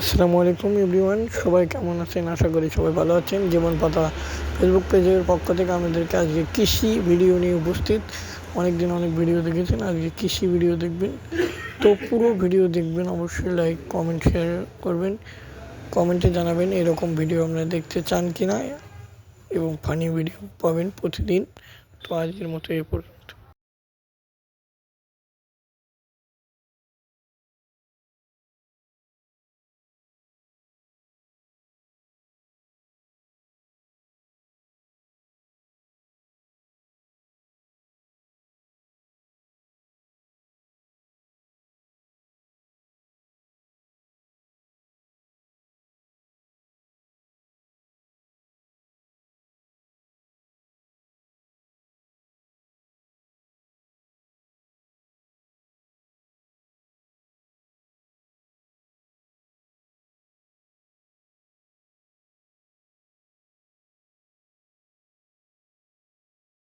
আসসালামু আলাইকুম এভরিওয়ান, সবাই কেমন আছেন? আশা করি সবাই ভালো আছেন। জীবন পাতা ফেসবুক পেজের পক্ষ থেকে আমাদেরকে আজকে কৃষি ভিডিও নিয়ে উপস্থিত। অনেক দিন অনেক ভিডিও দেখেছেন, আজকে কৃষি ভিডিও দেখবেন। তো পুরো ভিডিও দেখবেন, অবশ্যই লাইক, কমেন্ট, শেয়ার করবেন। কমেন্টে জানাবেন এরকম ভিডিও আপনারা দেখতে চান কি না এবং ফানি ভিডিও পাবেন প্রতিদিন। তো আজকের মতো এ পর্যন্ত।